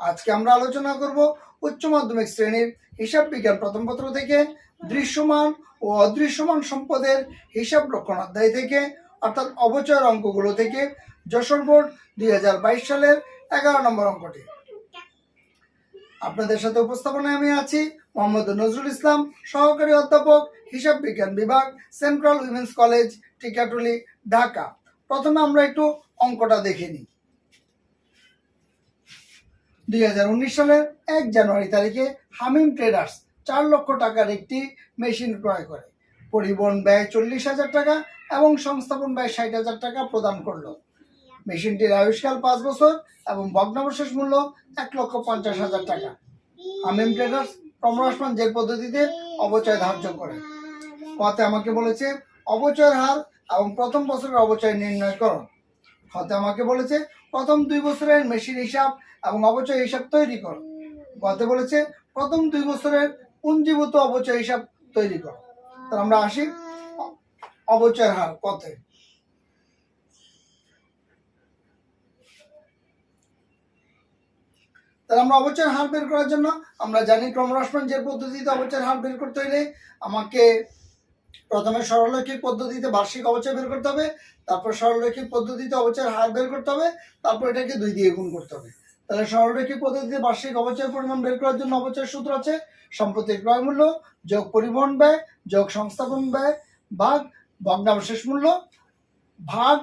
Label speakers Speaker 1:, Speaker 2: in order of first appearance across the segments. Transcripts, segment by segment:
Speaker 1: আজকে আমরা আলোচনা করব উচ্চ মাধ্যমিক শ্রেণির হিসাব বিজ্ঞান প্রথম পত্র থেকে, দৃশ্যমান ও অদৃশ্যমান সম্পদের হিসাব রক্ষণ অধ্যায় থেকে, অর্থাৎ অবচয়ের অঙ্কগুলো থেকে, যশোর বোর্ড দুই হাজার বাইশ সালের এগারো নম্বর অঙ্কটি। আপনাদের সাথে উপস্থাপনায় আমি আছি মোহাম্মদ নজরুল ইসলাম, সহকারী অধ্যাপক, হিসাব বিজ্ঞান বিভাগ, central women's college, Tikatuli, Dhaka. প্রথমে আমরা একটু অঙ্কটা দেখে নিই। দু হাজার উনিশ সালের এক জানুয়ারি তারিখে হামিম ট্রেডার্স চার লক্ষ টাকার একটি মেশিন ক্রয় করে। পরিবহন ব্যয় চল্লিশ হাজার টাকা এবং সংস্থাপন ব্যয় ষাট হাজার টাকা প্রদান করল। মেশিনটির আয়ুষ্কাল পাঁচ বছর এবং ভগ্নাবশেষ মূল্য এক লক্ষ পঞ্চাশ হাজার টাকা। হামিম ট্রেডার্স ক্রমহ্রাসমান যে পদ্ধতিতে অবচয় ধার্য করে। কতে আমাকে বলেছে অবচয়ের হার এবং প্রথম বছরের অবচয় নির্ণয় করো। হতে আমাকে বলেছে প্রথম দুই বছরের মেশিন হিসাব এবং অবচয় হিসাব তৈরি করো। গতে বলেছে, প্রথম দুই বছরের পুঞ্জীভূত অবচয় হিসাব তৈরি করো। আমরা আসি অ- অবচয়ের হার কতে। তাহলে আমরা অবচয়ের হার বের করার জন্য আমরা জানি ক্রমহ্রাসমান যে পদ্ধতিতে অবচয়ের হার বের করতে হলে আমাকে প্রথমে সরলরৈখিক পদ্ধতিতে বার্ষিক অবচয় বের করতে হবে, তারপর সরলরৈখিক পদ্ধতিতে অবচয়ের হার বের করতে হবে, তারপর এটাকে দুই দিয়ে গুণ করতে হবে। তাহলে সরলরৈখিক পদ্ধতিতে বার্ষিক অবচয়ের পরিমাণ বের করার জন্য অবচয়ের সূত্র আছে সম্পত্তির ক্রয় মূল্য, যোগ পরিবহন ব্যয়, যোগ সংস্থাপন ব্যয়, ভাগ ভগ্নাবশেষ মূল্য, ভাগ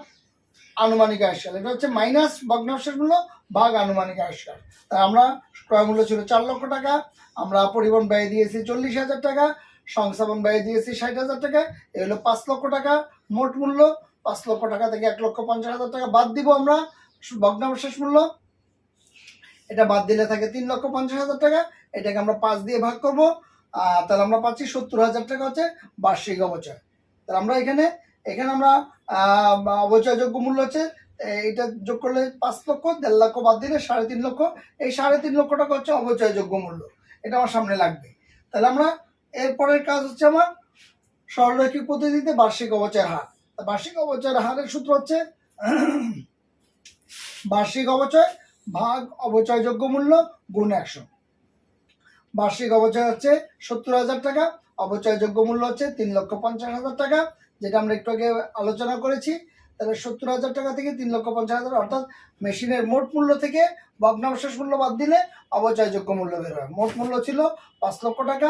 Speaker 1: আনুমানিক আয়স্কার। এটা হচ্ছে মাইনাস ভগ্নাবশেষ মূল্য, ভাগ আনুমানিক আয়স্কার। তাই আমরা ক্রয় মূল্য ছিল চার লক্ষ টাকা, আমরা পরিবহন ব্যয় দিয়েছি চল্লিশ হাজার টাকা সংস্থাপন ব্যয় দিয়েছি ষাট হাজার টাকা। এ হলো পাঁচ লক্ষ টাকা মোট মূল্য। পাঁচ লক্ষ টাকা থেকে এক লক্ষ পঞ্চাশ হাজার টাকা বাদ দিব আমরা। ভগ্নাবশেষ মূল্য। এটা বাদ দিলে থাকে তিন লক্ষ পঞ্চাশ হাজার টাকা। এটাকে আমরা পাঁচ দিয়ে ভাগ করব। তাহলে আমরা পাচ্ছি সত্তর হাজার টাকা হচ্ছে বার্ষিক অবচয় তাহলে আমরা এখানে এখানে আমরা অবচয়যোগ্য মূল্য হচ্ছে এটা যোগ করলে পাঁচ লক্ষ, দেড় লক্ষ বাদ দিলে সাড়ে তিন লক্ষ। এই সাড়ে তিন লক্ষ টাকা হচ্ছে অবচয়যোগ্য মূল্য। এটা আমার সামনে লাগবে। তাহলে আমরা এরপরের কাজ হচ্ছে আমার সরলরৈখিক পদ্ধতিতে বার্ষিক অবচয়ের হার। বার্ষিক অবচয়ের হারের সূত্র হচ্ছে বার্ষিক অবচয় ভাগ অবচয়যোগ্য মূল্য গুণ একশো। বার্ষিক অবচয় হচ্ছে সত্তর হাজার টাকা, অবচয়যোগ্য মূল্য হচ্ছে তিন লক্ষ পঞ্চাশ হাজার টাকা, যেটা আমরা একটু আগে আলোচনা করেছি। তাহলে সত্তর হাজার টাকা থেকে তিন লক্ষ পঞ্চাশ হাজার, অর্থাৎ মেশিনের মোট মূল্য থেকে ভগ্নাবশেষ মূল্য বাদ দিলে অবচয়যোগ্য মূল্য বের হয়। মোট মূল্য ছিল পাঁচ লক্ষ টাকা,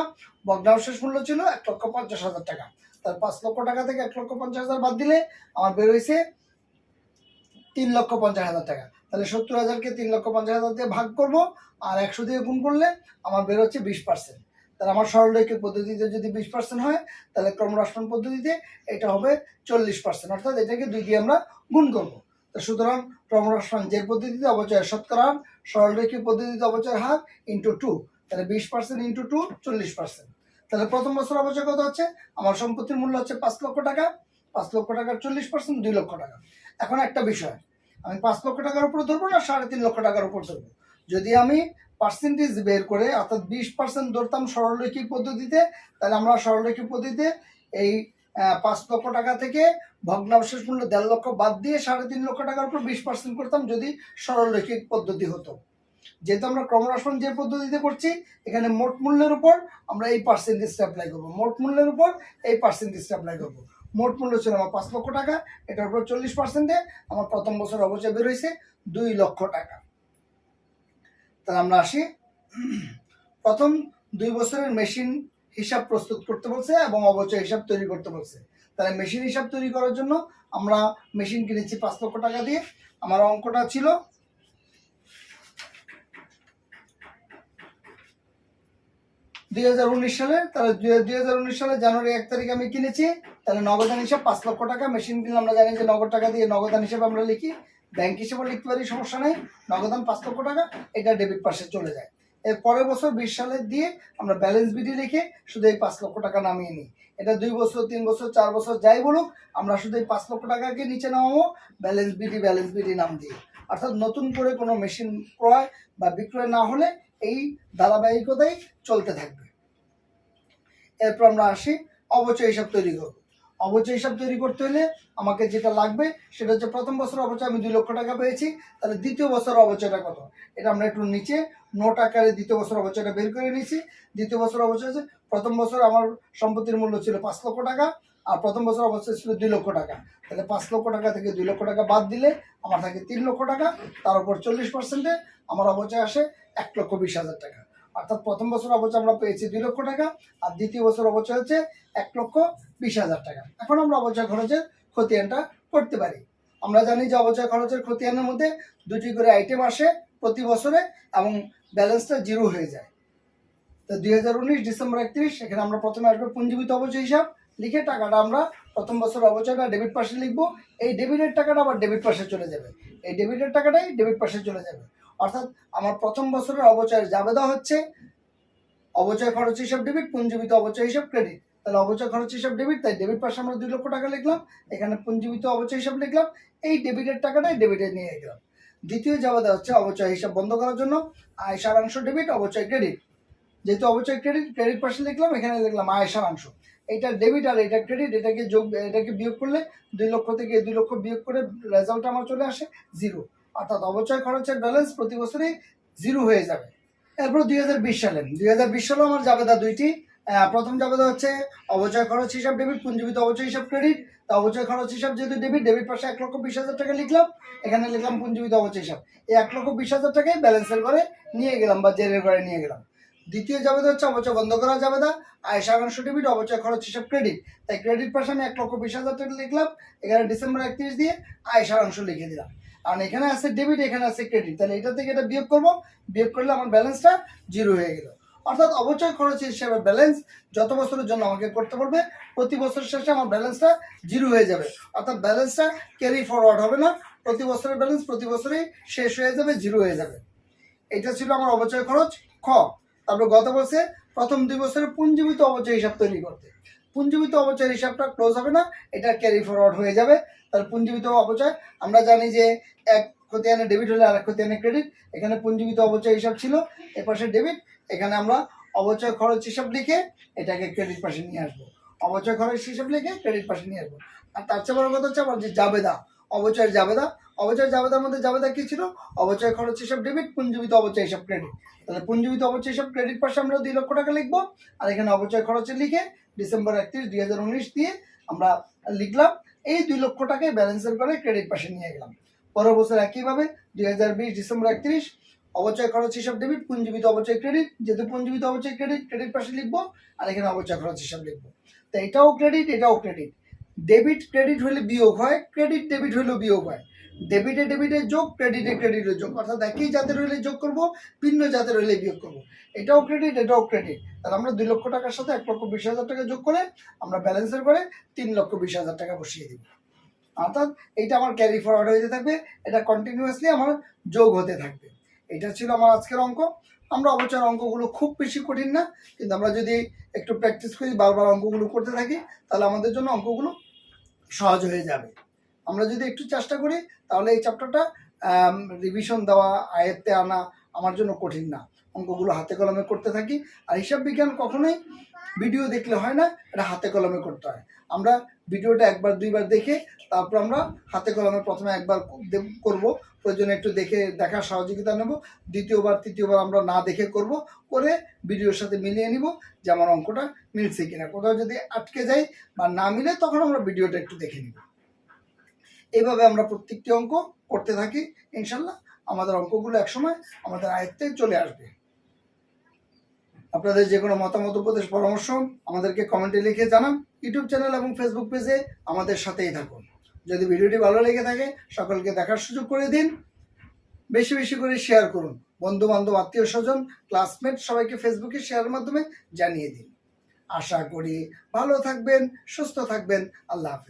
Speaker 1: ভগ্নাবশেষ মূল্য ছিল এক লক্ষ পঞ্চাশ হাজার টাকা। তার পাঁচ লক্ষ টাকা থেকে এক লক্ষ পঞ্চাশ হাজার বাদ দিলে আমার বের হয়েছে তিন লক্ষ পঞ্চাশ হাজার টাকা। তাহলে সত্তর হাজারকে তিন লক্ষ পঞ্চাশ হাজার দিয়ে ভাগ করব, আর একশো দিয়ে গুণ করলে আমার বের হচ্ছে বিশ পার্সেন্ট তাহলে আমার সরলরৈখিক পদ্ধতিতে যদি বিশ পার্সেন্ট হয়, তাহলে ক্রমহ্রাসমান পদ্ধতিতে এটা হবে চল্লিশ পার্সেন্ট অর্থাৎ এটাকে দুই দিয়ে আমরা গুণ করব। তো সুতরাং ক্রমহ্রাসমান যে পদ্ধতিতে অবচয় শতকরা হার, সরলরৈখিক পদ্ধতিতে অবচয় হার ইন্টু টু তাহলে বিশ পার্সেন্ট ইন্টু টু চল্লিশ পার্সেন্ট তাহলে প্রথম বছর অবচয় কত হচ্ছে? আমার সম্পত্তির মূল্য হচ্ছে পাঁচ লক্ষ টাকা। পাঁচ লক্ষ টাকার চল্লিশ পার্সেন্ট দুই লক্ষ টাকা। এখন একটা বিষয়, আমি পাঁচ লক্ষ টাকার উপর ধরবো না, সাড়ে তিন লক্ষ টাকার উপর ধরবো? যদি আমি পার্সেন্টেজ বের করে, অর্থাৎ বিশ পার্সেন্ট ধরতাম সরলরৈখিক পদ্ধতিতে, তাহলে আমরা সরলরৈখিক পদ্ধতিতে এই পাঁচ লক্ষ টাকা থেকে ভগ্নাবশেষ মূল্য দেড় লক্ষ বাদ দিয়ে সাড়ে তিন লক্ষ টাকার উপর বিশ পার্সেন্ট করতাম যদি সরলরৈখিক পদ্ধতি হতো। যেহেতু আমরা ক্রমহ্রাসমান যে পদ্ধতিতে করছি, এখানে মোট মূল্যের উপর আমরা এই পার্সেন্টেজটা অ্যাপ্লাই করব। মোট মূল্যের উপর এই পার্সেন্টেজটা অ্যাপ্লাই করব। মোট মূল্য ছিল আমার পাঁচ লক্ষ টাকা, এটার উপর চল্লিশ পার্সেন্টে আমার প্রথম বছর অবচয় বের হয়েছে দুই লক্ষ টাকা। তাহলে আমরা আসি। প্রথম দুই বছরের মেশিন হিসাব প্রস্তুত করতে বলছে এবং অবচয় হিসাব তৈরি করতে বলছে। তাহলে মেশিন হিসাব তৈরি করার জন্য আমরা মেশিন কিনেছি পাঁচ লক্ষ টাকা দিয়ে। আমার অঙ্কটা ছিল দুই হাজার উনিশ সালে, তাহলে দুই হাজার উনিশ সালে জানুয়ারি এক তারিখে আমি কিনেছি। তাহলে নগদান হিসাব পাঁচ লক্ষ টাকা। মেশিন কিনলে আমরা জানি যে নগদ টাকা দিয়ে নগদান হিসাবে আমরা লিখি। ব্যাংক হিসেবে লিখতে পারি, সমস্যা নেই। নগদান পাঁচ লক্ষ টাকা, এটা ডেবিট পাশে চলে যায়। এর পরের বছর বিশ সালের দিয়ে আমরা ব্যালেন্স বিডি লিখে শুধু এই পাঁচ লক্ষ টাকা নামিয়ে নিই। এটা দুই বছর, তিন বছর, চার বছর যাই বলুক, আমরা শুধু এই পাঁচ লক্ষ টাকাকে নিচে নামাবো ব্যালেন্স বিডি ব্যালেন্স বিডি নাম দিয়ে। অর্থাৎ নতুন করে কোনো মেশিন ক্রয় বা বিক্রয় না হলে এই ধারাবাহিকতাই চলতে থাকবে। এরপর আমরা আসি, অবচয় হিসাব তৈরি করব। অবচয় হিসাব তৈরি করতে হলে আমাকে যেটা লাগবে সেটা হচ্ছে প্রথম বছর অবচয় আমি দুই লক্ষ টাকা পেয়েছি, তাহলে দ্বিতীয় বছর অবচয়টা কত? এটা আমরা একটু নিচে নোট আকারে দ্বিতীয় বছর অবচয়টা বের করে নিয়েছি। দ্বিতীয় বছর অবচয় হচ্ছে প্রথম বছর আমার সম্পত্তির মূল্য ছিল পাঁচ লক্ষ টাকা, আর প্রথম বছর অবচয় ছিল দুই লক্ষ টাকা। তাহলে পাঁচ লক্ষ টাকা থেকে দুই লক্ষ টাকা বাদ দিলে আমার থাকে তিন লক্ষ টাকা, তার উপর চল্লিশ পার্সেন্টে আমার অবচয় আসে এক লক্ষ বিশ হাজার টাকা। অর্থাৎ প্রথম বছর অবচয় আমরা পেয়েছি দুই লক্ষ টাকা, আর দ্বিতীয় বছর অবচয় হচ্ছে এক লক্ষ বিশ হাজার টাকা। এখন আমরা অবচয় খরচের খতিয়ানটা করতে পারি। আমরা জানি যে অবচয় খরচের খতিয়ানের মধ্যে দুটি করে আইটেম আসে প্রতি বছরে এবং ব্যালেন্সটা জিরো হয়ে যায়। তো দুই হাজার উনিশ ডিসেম্বর একত্রিশ এখানে আমরা প্রথমে আসবে পুঞ্জীবিত অবচয় হিসাব। লিখে টাকাটা আমরা প্রথম বছর অবচয়টা ডেবিট পাশে লিখব। এই ডেবিটের টাকাটা আবার ডেবিট পাশে চলে যাবে। এই ডেবিটের টাকাটাই ডেবিট পাশে চলে যাবে। অর্থাৎ আমার প্রথম বছরের অবচয়ের জাবেদা হচ্ছে, অবচয় খরচ হিসাব ডেবিট পুঞ্জীবিত অবচয় হিসাব ক্রেডিট তাহলে অবচয় খরচ হিসাব ডেবিট তাই ডেবিট পাশে আমরা দুই লক্ষ টাকা লিখলাম, এখানে পুঞ্জীবিত অবচয় হিসাব লিখলাম, এই ডেবিটের টাকাটাই ডেবিটে নিয়ে গেলাম। দ্বিতীয় জাবেদা হচ্ছে অবচয় হিসাব বন্ধ করার জন্য আয় সারাংশ ডেবিট অবচয় ক্রেডিট যেহেতু অবচয় ক্রেডিট ক্রেডিট পাশে লিখলাম, এখানে লিখলাম আয় সারাংশ। এটা ডেবিট আর এটা ক্রেডিট এটাকে যোগ, এটাকে বিয়োগ করলে দুই লক্ষ থেকে দুই লক্ষ বিয়োগ করে রেজাল্ট আমার চলে আসে জিরো অর্থাৎ অবচয় খরচের ব্যালেন্স প্রতি বছরই জিরো হয়ে যাবে। এরপর দুই হাজার বিশ সালে দুই হাজার বিশ সালেও আমার জাবেদা দুইটি। প্রথম জাবেদা হচ্ছে অবচয় খরচ হিসাব ডেবিট পুঞ্জীবিত অবচয় হিসাব ক্রেডিট তা অবচয় খরচ হিসাব যেহেতু ডেবিট ডেবিট পাশে এক লক্ষ বিশ হাজার টাকা লিখলাম, এখানে লিখলাম পুঞ্জীবিত অবচয় হিসাব। এই এক লক্ষ বিশ হাজার টাকাই ব্যালেন্সের ঘরে নিয়ে গেলাম বা জেরের ঘরে নিয়ে গেলাম। দ্বিতীয় জাবেদা হচ্ছে অবচয় বন্ধ করা জাবেদা আয় সারাংশ ডেবিট অবচয় খরচ হিসাব ক্রেডিট তাই ক্রেডিট পাশে আমি এক লক্ষ বিশ হাজার টাকা লিখলাম, এখানে ডিসেম্বর একত্রিশ দিয়ে আয় সারাংশ লিখে দিলাম। কারণ এখানে আছে ডেবিট এখানে আছে ক্রেডিট তাহলে এটা থেকে এটা বিয়োগ করব। বিয়োগ করলে আমার ব্যালেন্সটা জিরো হয়ে গেল। অর্থাৎ অবচয় খরচ হিসেবে ব্যালেন্স যত বছরের জন্য আমাকে করতে পারবে প্রতি বছর শেষে আমার ব্যালেন্সটা জিরো হয়ে যাবে। অর্থাৎ ব্যালেন্সটা ক্যারি ফরওয়ার্ড হবে না। প্রতি বছরের ব্যালেন্স প্রতি বছরেই শেষ হয়ে যাবে জিরো হয়ে যাবে। এটা ছিল আমার অবচয় খরচ। খ, তারপরে গত বছরে প্রথম দুই বছরে পুঞ্জীবিত অবচয় হিসাব তৈরি করতে। পুঞ্জীবিত অবচয়ের হিসাবটা ক্লোজ হবে না, এটা ক্যারি ফরওয়ার্ড হয়ে যাবে। তার পুঞ্জীবিত অবচয় আমরা জানি যে এক খতিয়ানে ডেবিট হলে আরেক খতিয়ানে ক্রেডিট এখানে পুঞ্জীবিত অবচয় হিসাব ছিল এ পাশে ডেবিট এখানে আমরা অবচয় খরচ হিসাব লিখে এটাকে ক্রেডিট পাশে নিয়ে আসব। অবচয় খরচ হিসাব লিখে ক্রেডিট পাশে নিয়ে আসব। আর তার চেয়ে বড় কথা হচ্ছে আমার যে জাবেদা অবচয়ের জাবেদা অবচয় জাবেদার মধ্যে জাবেদা কি ছিল? অবচয় খরচ হিসাব ডেবিট পুঞ্জীবিত অবচয় হিসাব ক্রেডিট তাহলে পুঞ্জীবিত অবচয় হিসাব ক্রেডিট পাশে আমরা দুই লক্ষ টাকা লিখব, আর এখানে অবচয় খরচে লিখে ডিসেম্বর একত্রিশ, দুই উনিশ দিয়ে আমরা লিখলাম, এই দুই লক্ষ টাকায় ব্যালেন্সের করে ক্রেডিট পাশে নিয়ে গেলাম। পরের বছর একইভাবে দুই হাজার বিশ ডিসেম্বর একত্রিশ, অবচয় খরচ হিসাব ডেবিট পুঞ্জীবিত অবচয় ক্রেডিট যেহেতু পুঞ্জীবিত অবচয় ক্রেডিট ক্রেডিট পাশে লিখব আর এখানে অবচয় খরচ হিসাব লিখব। তো এটাও ক্রেডিট এটাও ক্রেডিট ডেবিট ক্রেডিট হলে বিয়োগ হয় ক্রেডিট ডেবিট হলেও বিয়োগ হয়। ডেবিটে ডেবিটের যোগ ক্রেডিটে ক্রেডিটের যোগ। অর্থাৎ একই জাতের হলে যোগ করব, ভিন্ন জাতের হলে বিয়োগ করব। এটাও ক্রেডিট এটাও ক্রেডিট তাহলে আমরা দুই লক্ষ টাকার সাথে এক লক্ষ বিশ হাজার টাকা যোগ করে আমরা ব্যালেন্সের করে তিন লক্ষ বিশ হাজার টাকা বসিয়ে দিব। অর্থাৎ এইটা আমার ক্যারি ফরওয়ার্ড হতে থাকবে, এটা কন্টিনিউয়াসলি আমার যোগ হতে থাকবে। এটা ছিল আমার আজকের অঙ্ক। আমরা অবচয় অঙ্কগুলো খুব বেশি কঠিন না, কিন্তু আমরা যদি একটু প্র্যাকটিস করি, বারবার অঙ্কগুলো করতে থাকি, তাহলে আমাদের জন্য অঙ্কগুলো সহজ হয়ে যাবে। আমরা যদি একটু চেষ্টা করি, তাহলে এই চ্যাপ্টারটা রিভিশন দেওয়া, আয়ত্তে আনা আমার জন্য কঠিন না। অঙ্কগুলো হাতে কলমে করতে থাকি। আর হিসাব বিজ্ঞান কখনোই ভিডিও দেখলে হয় না, এটা হাতে কলমে করতে হয়। আমরা ভিডিওটা একবার, দুইবার দেখে তারপর আমরা হাতে কলমে প্রথমে একবার করব। প্রয়োজনে একটু দেখে, দেখার সহযোগিতা নেব। দ্বিতীয়বার, তৃতীয়বার আমরা না দেখে করব। করে ভিডিওর সাথে মিলিয়ে নিব যে আমার অঙ্কটা মিলছে কিনা। কোথাও যদি আটকে যায় বা না মিলে, তখন আমরা ভিডিওটা একটু দেখে নিব। এইভাবে আমরা প্রত্যেকটি অঙ্ক করতে থাকি, ইনশাল্লাহ আমাদের অঙ্কগুলো একসময় আমাদের আয়ত্তে চলে আসবে। আপনাদের যে কোনো মতামত, উপদেশ, পরামর্শ আমাদেরকে কমেন্টে লিখে জানান ইউটিউব চ্যানেল এবং ফেসবুক পেজে আমাদের সাথেই থাকুন। যদি ভিডিওটি ভালো লেগে থাকে, সকলকে দেখার সুযোগ করে দিন। বেশি বেশি করে শেয়ার করুন। বন্ধু বান্ধব আত্মীয় স্বজন ক্লাসমেট সবাইকে ফেসবুকে শেয়ারের মাধ্যমে জানিয়ে দিন। আশা করি ভালো থাকবেন, সুস্থ থাকবেন। আল্লাহ হাফেজ।